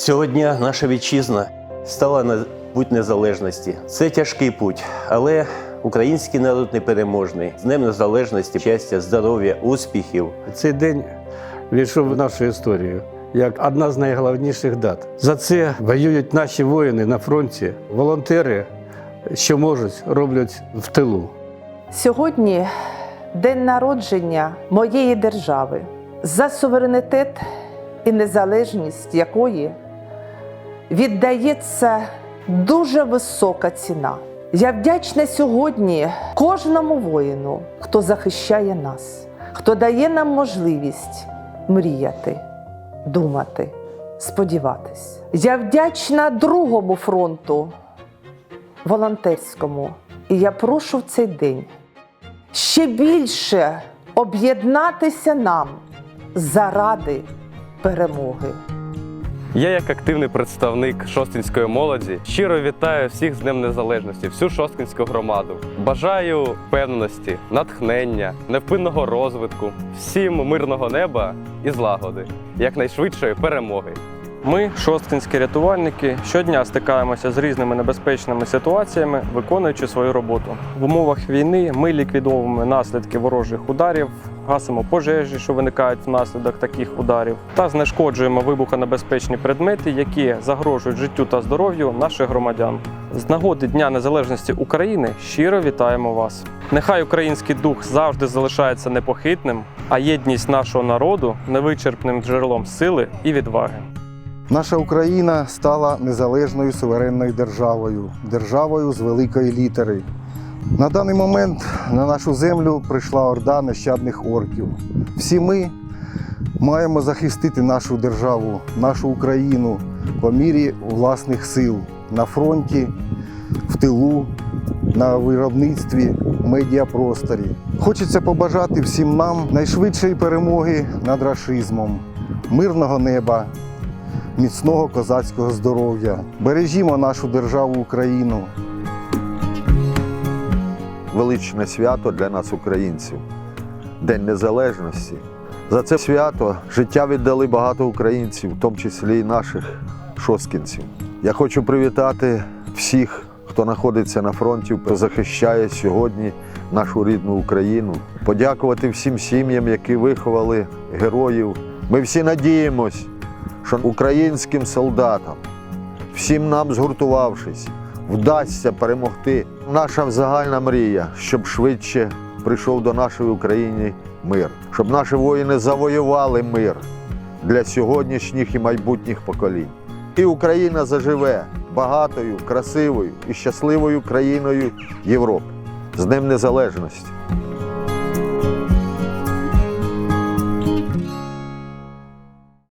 Цього дня наша вітчизна стала на путь незалежності. Це тяжкий путь, але український народ непереможний. З Днем Незалежності, щастя, здоров'я, успіхів. Цей день війшов в нашу історію як одна з найголовніших дат. За це воюють наші воїни на фронті, волонтери, що можуть, роблять в тилу. Сьогодні день народження моєї держави, за суверенітет і незалежність якої віддається дуже висока ціна. Я вдячна сьогодні кожному воїну, хто захищає нас, хто дає нам можливість мріяти, думати, сподіватись. Я вдячна другому фронту, волонтерському. І я прошу в цей день ще більше об'єднатися нам заради перемоги. Я, як активний представник шостинської молоді, щиро вітаю всіх з Днем Незалежності, всю шосткинську громаду. Бажаю впевненості, натхнення, невпинного розвитку, всім мирного неба і злагоди, якнайшвидшої перемоги. Ми, шосткинські рятувальники, щодня стикаємося з різними небезпечними ситуаціями, виконуючи свою роботу. В умовах війни ми ліквідовуємо наслідки ворожих ударів, гасимо пожежі, що виникають внаслідок таких ударів, та знешкоджуємо вибухонебезпечні предмети, які загрожують життю та здоров'ю наших громадян. З нагоди Дня Незалежності України щиро вітаємо вас. Нехай український дух завжди залишається непохитним, а єдність нашого народу невичерпним джерелом сили і відваги. Наша Україна стала незалежною суверенною державою, державою з великої літери. На даний момент на нашу землю прийшла орда нещадних орків. Всі ми маємо захистити нашу державу, нашу Україну по мірі власних сил на фронті, в тилу, на виробництві, в медіапросторі. Хочеться побажати всім нам найшвидшої перемоги над рашизмом, мирного неба, міцного козацького здоров'я. Бережімо нашу державу Україну. Величне свято для нас, українців, День Незалежності. За це свято життя віддали багато українців, в тому числі і наших шосткінців. Я хочу привітати всіх, хто знаходиться на фронті, хто захищає сьогодні нашу рідну Україну. Подякувати всім сім'ям, які виховали героїв. Ми всі надіємось, що українським солдатам, всім нам згуртувавшись, вдасться перемогти. Наша загальна мрія, щоб швидше прийшов до нашої України мир, щоб наші воїни завоювали мир для сьогоднішніх і майбутніх поколінь. І Україна заживе багатою, красивою і щасливою країною Європи з Днем Незалежності.